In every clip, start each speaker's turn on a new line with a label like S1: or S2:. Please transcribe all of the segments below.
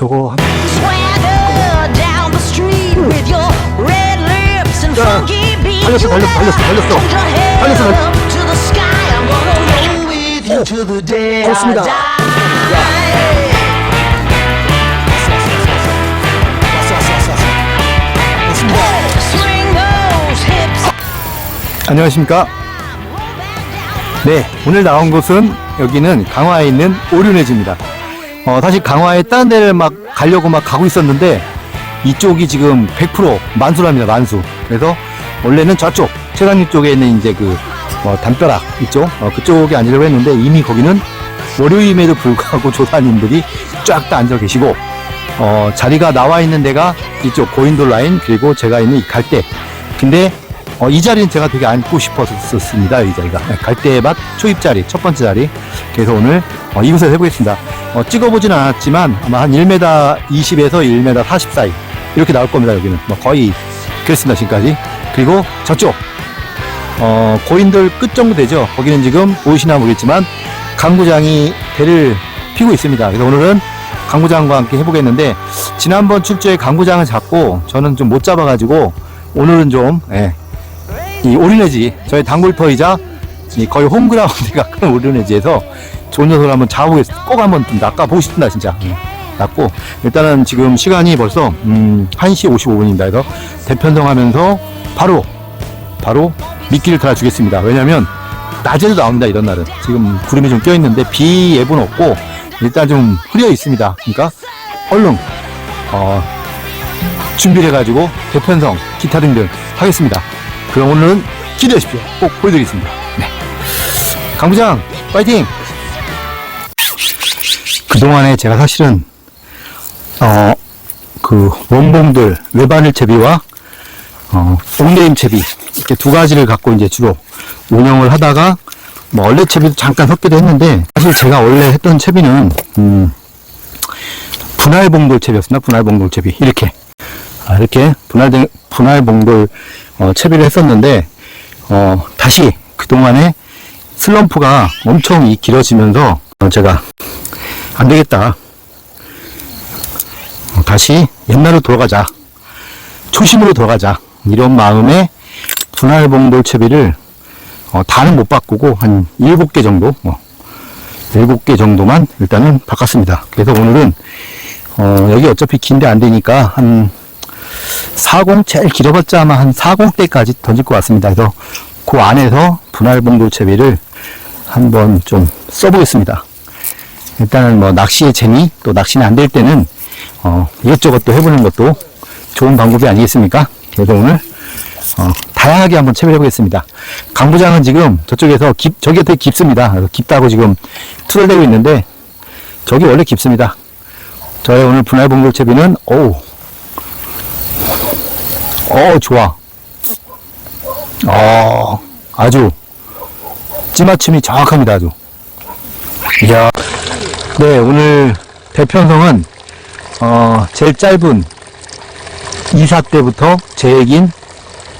S1: 저거 한 야. 달렸어, 달렸어, 달렸어, 달렸어. 달렸어, 달렸어. 좋습니다. 안녕하십니까 네 오늘 나온 곳은 여기는 강화에 있는 오륜해지입니다 어, 사실 강화에 다른 데를 막 가려고 막 가고 있었는데 이쪽이 지금 100% 만수랍니다 만수. 그래서 원래는 저쪽 최강림 쪽에 있는 이제 그 어, 담벼락 있죠? 어, 그쪽에 앉으려고 했는데 이미 거기는 월요일임에도 불구하고 조사님들이 쫙 다 앉아 계시고 어, 자리가 나와 있는 데가 이쪽 고인돌 라인 그리고 제가 있는 이 갈대 근데 어, 이 자리는 제가 되게 앉고 싶었었습니다. 이 자리가 네, 갈대밭 초입 자리 첫 번째 자리. 그래서 오늘 어, 이곳에서 해보겠습니다. 어, 찍어보진 않았지만 아마 한 1m 20에서 1m 40 사이 이렇게 나올 겁니다. 여기는 뭐 거의 그랬습니다 지금까지. 그리고 저쪽 어, 고인돌 끝 정도 되죠. 거기는 지금 보이시나 모르겠지만 강구장이 대를 피고 있습니다. 그래서 오늘은 강구장과 함께 해보겠는데 지난번 출조에 강구장을 잡고 저는 좀 못 잡아가지고 오늘은 좀 예, 이 오리네지 저희 단골터이자 이 거의 홈그라운드가 큰 오리네지에서 좋은 녀석을 한번 잡아보겠습니다. 꼭 한번 좀 낚아보고 싶습니다 진짜. 예, 낚고 일단은 지금 시간이 벌써 음, 1시 55분입니다. 그래서 대편성하면서 바로 바로 미끼를 달아주겠습니다. 왜냐면 낮에도 나옵니다 이런 날은 지금 구름이 좀 껴있는데 비 예보는 없고 일단 좀 흐려 있습니다. 그러니까 얼른 어, 준비를 해가지고 대편성 기타 등등 하겠습니다. 그럼 오늘은 기대하십시오. 꼭 보여드리겠습니다. 네. 강부장 파이팅! 그동안에 제가 사실은 어, 그 원봉들 외바늘 채비와 어, 옥내임 채비 이렇게 두 가지를 갖고 이제 주로 운영을 하다가 뭐 원래 채비도 잠깐 섞기도 했는데 사실 제가 원래 했던 채비는 음, 분할봉돌 채비였습니다. 분할봉돌 채비 이렇게 아, 이렇게 분할 분할봉돌 어, 채비를 했었는데 어, 다시 그 동안에 슬럼프가 엄청 이 길어지면서 어, 제가 안 되겠다. 어, 다시 옛날로 돌아가자. 초심으로 돌아가자. 이런 마음에 분할봉돌 채비를 어, 다는 못 바꾸고 한 7개 정도, 어, 7개 정도만 일단은 바꿨습니다. 그래서 오늘은 어, 여기 어차피 긴데 안 되니까 한 40 제일 길어봤자 아마 한 40대까지 던질 것 같습니다. 그래서 그 안에서 분할 봉돌 채비를 한번 좀 써보겠습니다. 일단은 뭐 낚시의 재미 또 낚시는 안 될 때는 어, 이것저것 또 해보는 것도 좋은 방법이 아니겠습니까? 그래서 오늘 어, 다양하게 한번 채비를 해보겠습니다. 강부장은 지금 저쪽에서 깊, 저기가 되게 깊습니다. 깊다고 지금 투덜대고 있는데 저기 원래 깊습니다. 저의 오늘 분할 봉돌 채비는 어우 어 좋아. 어 아주 찌맞춤이 정확합니다 아주. 이야. 네 오늘 대편성은 어 제일 짧은 2사 때부터 제 얘긴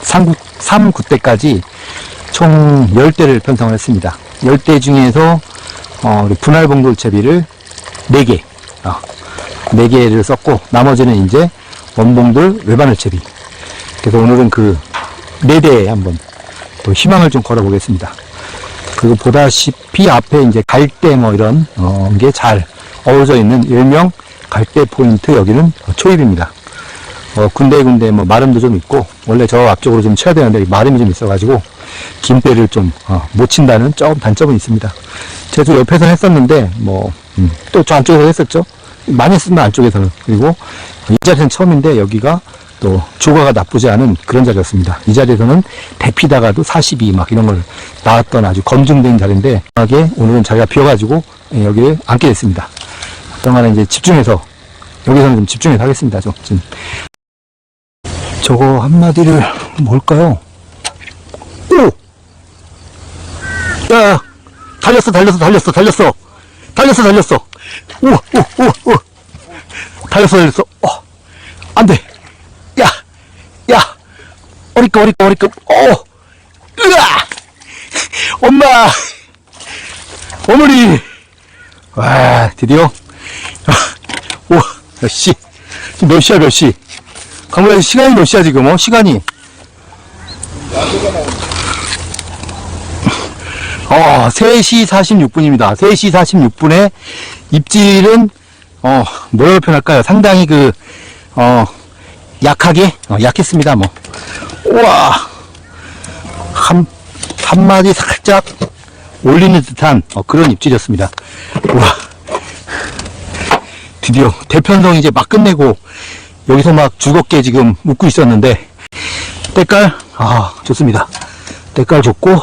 S1: 3구, 3구 때까지 총 10대를 편성을 했습니다. 10대 중에서 어, 우리 분할 봉돌 채비를 4개 어, 4개를 썼고 나머지는 이제 원봉돌 외바늘 채비 그래서 오늘은 그네 대에 한번 또 희망을 좀 걸어보겠습니다. 그리고 보다시피 앞에 이제 갈대 뭐 이런 어, 게 잘 어우러져 있는 일명 갈대 포인트 여기는 초입입니다. 어, 군데군데 뭐 마름도 좀 있고 원래 저 앞쪽으로 좀 쳐야 되는데 마름이 좀 있어가지고 긴 배를 좀 어, 못 친다는 조금 단점은 있습니다. 제가 좀 옆에서 했었는데 뭐또저 안쪽에서 했었죠. 많이 했습니다 안쪽에서는 그리고 이 자리는 처음인데 여기가 또 조과가 나쁘지 않은 그런 자리였습니다. 이 자리에서는 대피다가도 42 막 이런 걸 나왔던 아주 검증된 자리인데 하게 오늘은 자리가 비어가지고 예, 여기에 앉게 됐습니다. 그동안에 이제 집중해서 여기서는 좀 집중해서 하겠습니다. 좀, 좀. 저거 한마디를 뭘까요? 오! 야, 야! 달렸어, 달렸어, 달렸어, 달렸어! 달렸어, 달렸어! 우와, 우와! 달렸어, 달렸어! 어, 안 돼! 어리꺼, 어리꺼, 어리꺼! 어! 으아! 엄마! 어머니! 와, 드디어, 오, 몇 시? 지금 몇 시야, 몇 시? 강구야, 시간이 몇 시야, 지금, 어? 시간이. 어, 3시 46분입니다. 3시 46분에 입질은, 어, 뭐라고 표현할까요? 상당히 그, 어, 약하게, 어, 약했습니다, 뭐. 우와! 한, 한 마디 살짝 올리는 듯한 어, 그런 입질이었습니다. 우와. 드디어 대편성 이제 막 끝내고 여기서 막 죽었게 지금 웃고 있었는데 때깔 아 좋습니다. 때깔 좋고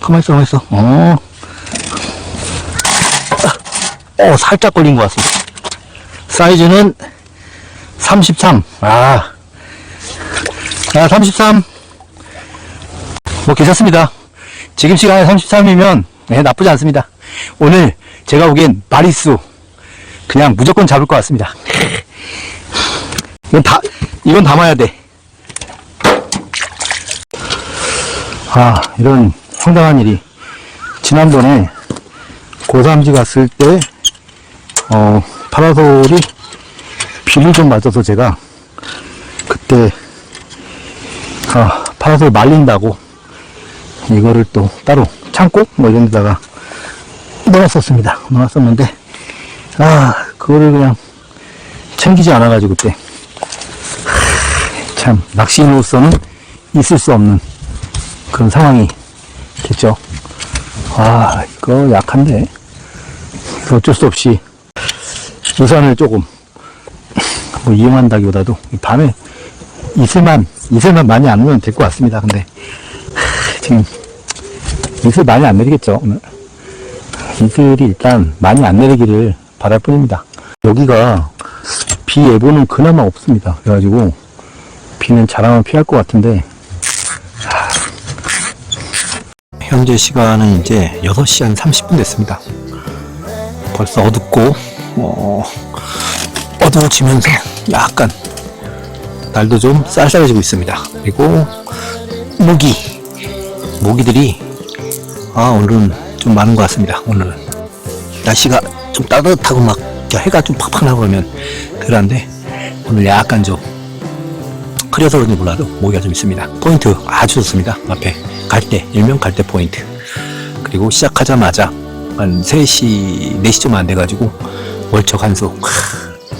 S1: 가만 있어 가만 있어. 어. 어 살짝 걸린 것 같습니다. 사이즈는 33. 아. 아, 33. 뭐 괜찮습니다. 지금 시간에 33이면 네, 나쁘지 않습니다. 오늘 제가 보기엔 마리수 그냥 무조건 잡을 것 같습니다. 이건 다 이건 담아야 돼. 아 이런 황당한 일이 지난번에 고삼지 갔을 때 어, 파라솔이 비를 좀 맞아서 제가 그때 아, 파라솔 말린다고 이거를 또 따로 창고 뭐 이런 데다가 넣었었습니다. 넣었었는데 아 그거를 그냥 챙기지 않아 가지고 그때 하, 참 낚시인으로서는 있을 수 없는 그런 상황이 됐죠. 아 이거 약한데 어쩔 수 없이 우산을 조금 뭐 이용한다기보다도 밤에 이슬만 이슬만 많이 안 오면 될 것 같습니다. 근데 지금 이슬 많이 안 내리겠죠 오늘. 이슬이 일단 많이 안 내리기를 바랄 뿐입니다. 여기가 비 예보는 그나마 없습니다. 그래가지고 비는 잘하면 피할 것 같은데. 현재 시간은 이제 6시 한 30분 됐습니다. 벌써 어둡고 어, 어두워지면서 약간 날도 좀 쌀쌀해지고 있습니다. 그리고 모기 모기들이 아 오늘은 좀 많은 것 같습니다. 오늘은 날씨가 좀 따뜻하고 막 해가 좀 팍팍 나고 그러면 그런데 오늘 약간 좀 흐려서 그런지 몰라도 모기가 좀 있습니다. 포인트 아주 좋습니다. 앞에 갈대 일명 갈대 포인트. 그리고 시작하자마자 한 3시 4시 좀 안 돼가지고 월척 한수.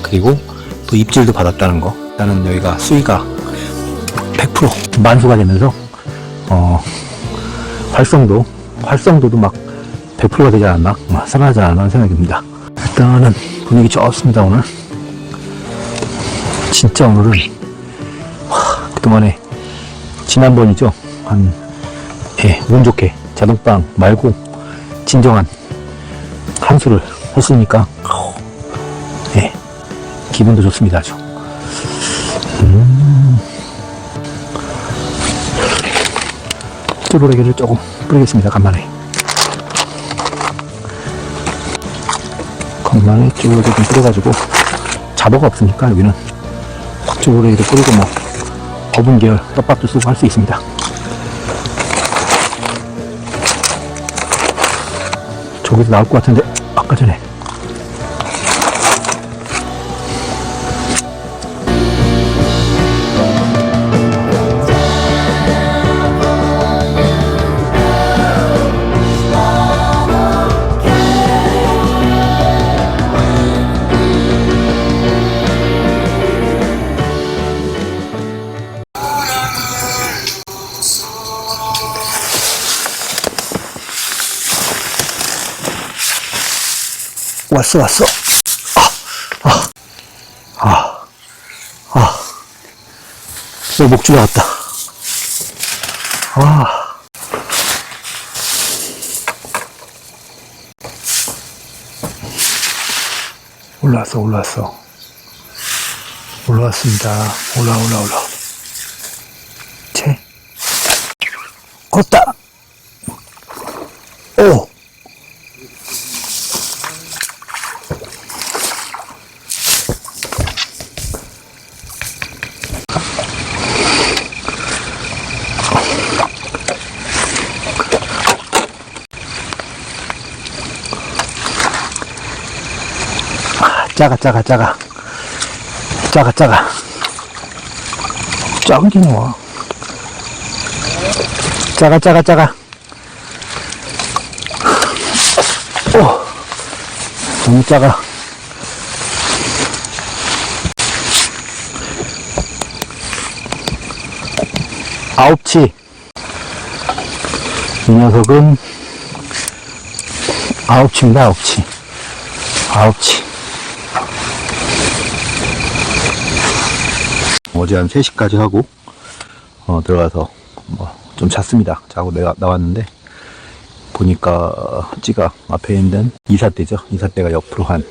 S1: 그리고 또 입질도 받았다는 거 나는 여기가 수위가 100% 만수가 되면서 어, 활성도, 활성도도 막 100%가 되지 않았나? 어, 살아나지 않았나 생각이 듭니다. 일단은 분위기 좋습니다, 오늘. 진짜 오늘은, 와, 그동안에, 지난번이죠. 한, 예, 운 좋게 자동빵 말고, 진정한 한수를 했으니까, 기분도 좋습니다, 아주. 쭈루레기를 조금 뿌리겠습니다. 간만에. 간만에 쭈루레기 좀 뿌려가지고 잡어가 없으니까 여기는 쭈루레기도 뿌리고 뭐 거분 계열 떡밥도 쓰고 할 수 있습니다. 저기서 나올 것 같은데 아까 전에 왔어 왔어. 아, 아 아아. 아. 내 목줄에 왔다. 아. 올라왔어 올라왔어. 올라왔습니다. 올라 올라 올라 채. 걷다 오 작아 작아 작아 작아, 작아. 작은 게 나와. 작아, 작아, 작아. 오, 너무 작아. 아홉치. 이 녀석은 아홉치입니다, 아홉치. 아홉치. 어제 한 3시까지 하고, 어, 들어가서, 뭐, 좀 잤습니다. 자고 내가 나왔는데, 보니까, 찌가 앞에 있는 이삿대죠. 이삿대가 옆으로 한,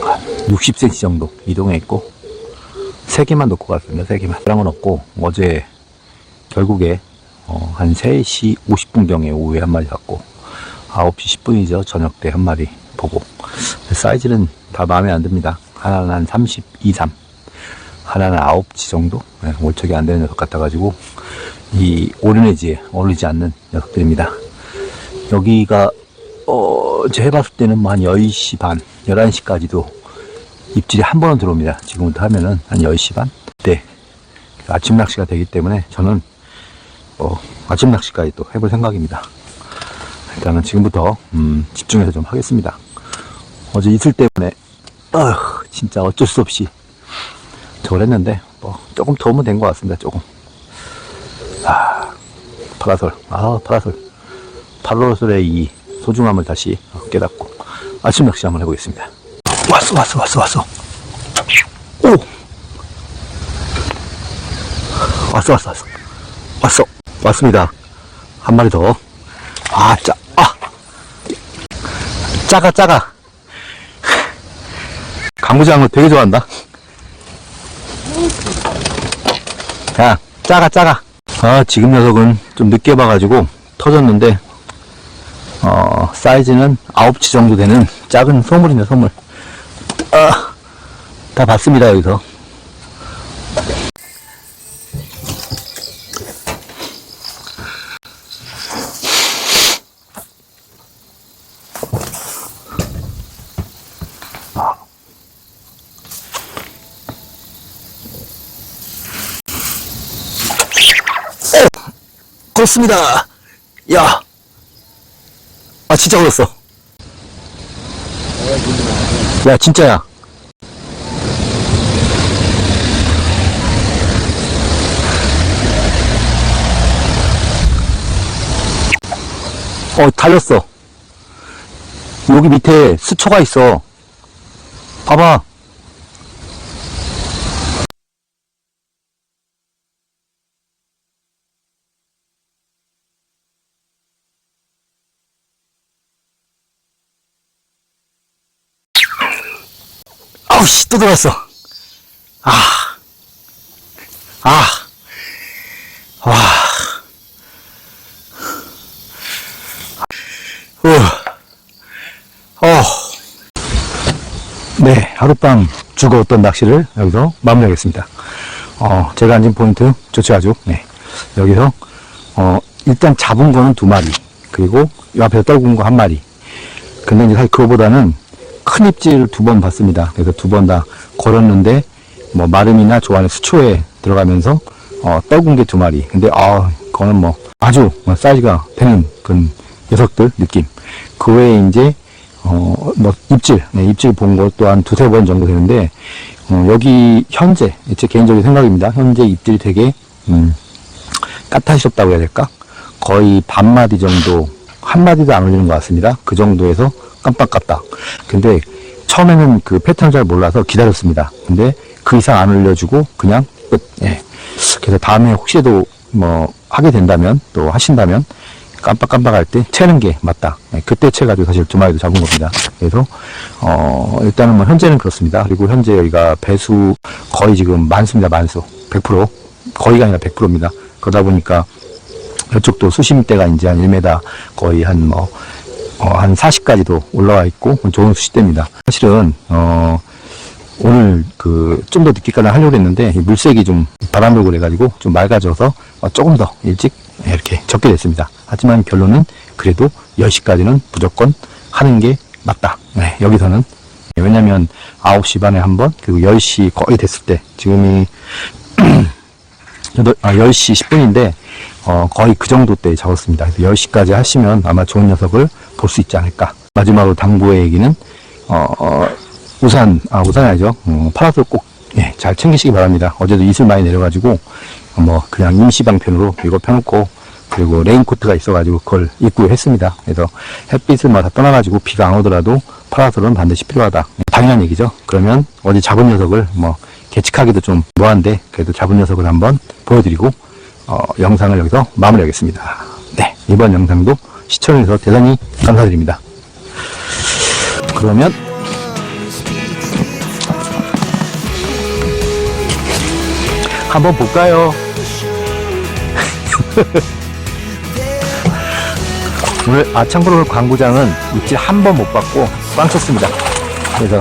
S1: 한 60cm 정도 이동해 있고, 3개만 놓고 갔습니다. 3개만. 그런 건 없고, 어제, 결국에, 어, 한 3시 50분경에 오후에 한 마리 잡고, 9시 10분이죠. 저녁 때 한 마리 보고. 사이즈는 다 마음에 안 듭니다. 하나는 한 32, 3. 하나는 9치 정도? 네, 월척이 안 되는 녀석 같아가지고, 이 오르네지에 어울리지 않는 녀석들입니다. 여기가, 어, 제 해봤을 때는 뭐 한 10시 반, 11시까지도 입질이 한 번은 들어옵니다. 지금부터 하면은 한 10시 반? 때 아침 낚시가 되기 때문에 저는 어, 아침 낚시까지 또 해볼 생각입니다. 일단은 지금부터 음, 집중해서 좀 하겠습니다. 어제 이슬 때문에 어, 진짜 어쩔 수 없이 저걸 했는데 뭐 조금 도움은 된 것 같습니다. 조금. 아 파라솔, 아 파라솔, 파라솔의 이 소중함을 다시 깨닫고 아침 낚시 한번 해보겠습니다. 왔어, 왔어, 왔어, 왔어. 오, 왔어, 왔어, 왔어, 왔어, 왔습니다. 한 마리 더. 아, 짜, 아, 작아. 강무장어 되게 좋아한다. 야, 작아, 작아. 아, 지금 녀석은 좀 늦게 봐가지고 터졌는데, 어, 사이즈는 9치 정도 되는 작은 소물이네, 소물. 아, 다 봤습니다, 여기서. 그렇습니다. 야. 아, 진짜 걸렸어. 야, 진짜야. 어, 달렸어. 여기 밑에 수초가 있어. 봐봐. 아우, 씨, 또 들어왔어. 아. 아. 와. 후. 어. 네, 하룻밤 죽어왔던 낚시를 여기서 마무리하겠습니다. 어, 제가 앉은 포인트 좋죠, 아주. 네. 여기서, 어, 일단 잡은 거는 두 마리. 그리고 이 앞에서 떨군 거 한 마리. 근데 이제 사실 그거보다는 큰 입질을 두 번 봤습니다. 그래서 두 번 다 걸었는데, 뭐, 마름이나 조안의 수초에 들어가면서, 어, 떨군 게두 마리. 근데, 아, 그거는 뭐, 아주 뭐 사이즈가 되는 그런 녀석들 느낌. 그 외에 이제, 어, 뭐, 입질, 네, 입질 본 것도 한 두세 번 정도 되는데, 어, 여기 현재, 제 개인적인 생각입니다. 현재 입질이 되게, 음, 까탈스럽다고 해야 될까? 거의 반마디 정도, 한 마디도 안 올리는 것 같습니다. 그 정도에서 깜빡깜빡. 근데 처음에는 그 패턴 잘 몰라서 기다렸습니다. 근데 그 이상 안 올려주고 그냥 끝. 예. 그래서 다음에 혹시라도 뭐 하게 된다면 또 하신다면 깜빡깜빡 할 때 채는 게 맞다. 예, 그때 채가지고 사실 두 마리도 잡은 겁니다. 그래서 어 일단은 뭐 현재는 그렇습니다. 그리고 현재 여기가 배수 거의 지금 만수입니다. 만수 100% 거의가 아니라 100%입니다. 그러다 보니까 이쪽도 수심대가 이제 한 1m 거의 한 뭐, 어, 한 40까지도 올라와 있고, 좋은 수심대입니다. 사실은, 어, 오늘 그, 좀 더 늦게까지 하려고 했는데, 이 물색이 좀 바람 불고 그래가지고, 좀 맑아져서, 어, 조금 더 일찍 이렇게 적게 됐습니다. 하지만 결론은 그래도 10시까지는 무조건 하는 게 맞다. 네, 여기서는 왜냐면 9시 반에 한 번, 그리고 10시 거의 됐을 때, 지금이 여덟- 아, 10시 10분인데, 어, 거의 그 정도 때 적었습니다. 그래서 10시까지 하시면 아마 좋은 녀석을 볼 수 있지 않을까. 마지막으로 당부의 얘기는, 어, 어, 우산, 아, 우산이 아니죠. 음, 파라솔 꼭, 예, 잘 챙기시기 바랍니다. 어제도 이슬 많이 내려가지고, 어, 뭐, 그냥 임시방편으로 이거 펴놓고, 그리고 레인코트가 있어가지고 그걸 입고 했습니다. 그래서 햇빛을 뭐다 떠나가지고 비가 안 오더라도 파라솔은 반드시 필요하다. 당연한 얘기죠. 그러면 어제 잡은 녀석을 뭐 계측하기도 좀 뭐한데 그래도 잡은 녀석을 한번 보여드리고 어, 영상을 여기서 마무리하겠습니다. 네 이번 영상도 시청해주셔서 대단히 감사드립니다. 그러면 한번 볼까요? 오늘 아 오늘 광고장은 입질 한 번 못 받고 꽝 쳤습니다. 그래서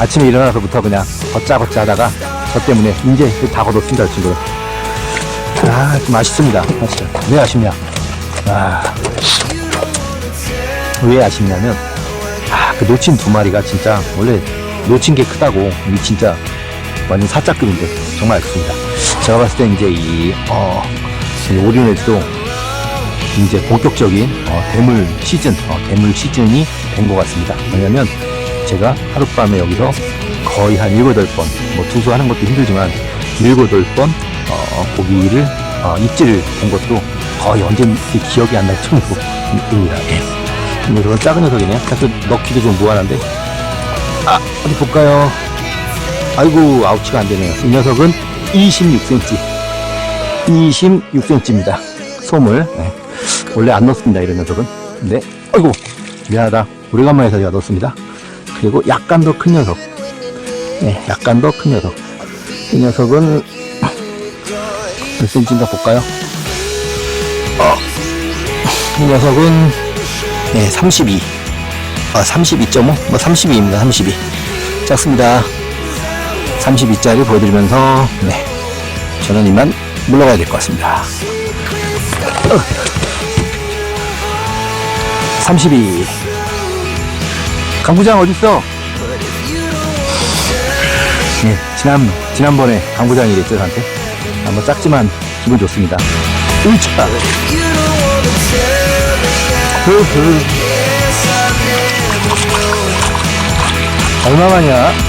S1: 아침에 일어나서부터 그냥 걷자걷자 하다가 저 때문에 이제 다 걷었습니다 지금. 아, 좀 아쉽습니다. 사실. 왜 아쉽냐? 아, 왜 아쉽냐면, 아, 그 놓친 두 마리가 진짜, 원래 놓친 게 크다고, 이게 진짜 완전 사짜급인데, 정말 아쉽습니다. 제가 봤을 때 이제 이, 어, 이 오리온에도 이제 본격적인 어, 대물 시즌, 어, 대물 시즌이 된 것 같습니다. 왜냐면 제가 하룻밤에 여기서 거의 한 7, 8번, 뭐 투수 하는 것도 힘들지만 7, 8번 어, 고기를 어, 입질을 본 것도 거의 언제인지 기억이 안 날 정도입니다. 예. 이 녀석은 작은 녀석이네요. 사실 넣기도 좀 무한한데. 아, 어디 볼까요? 아이고, 아웃치가 안 되네요. 이 녀석은 26cm. 26cm입니다. 소물. 네. 원래 안 넣습니다, 이런 녀석은. 네. 아이고, 미안하다. 오래간만에 제가 넣었습니다. 그리고 약간 더 큰 녀석. 네, 약간 더 큰 녀석. 이 녀석은 몇 cm인가 볼까요? 어, 이 녀석은 네, 32. 아, 32.5? 뭐 32입니다, 32. 작습니다. 32짜리 보여드리면서, 네. 저는 이만 물러가야 될 것 같습니다. 32. 강부장 어딨어? 예, 지난, 지난번에 강부장이 이랬죠, 저한테. 아, 뭐 작지만 기분 좋습니다. 으차! 흐흐. 얼마만이야?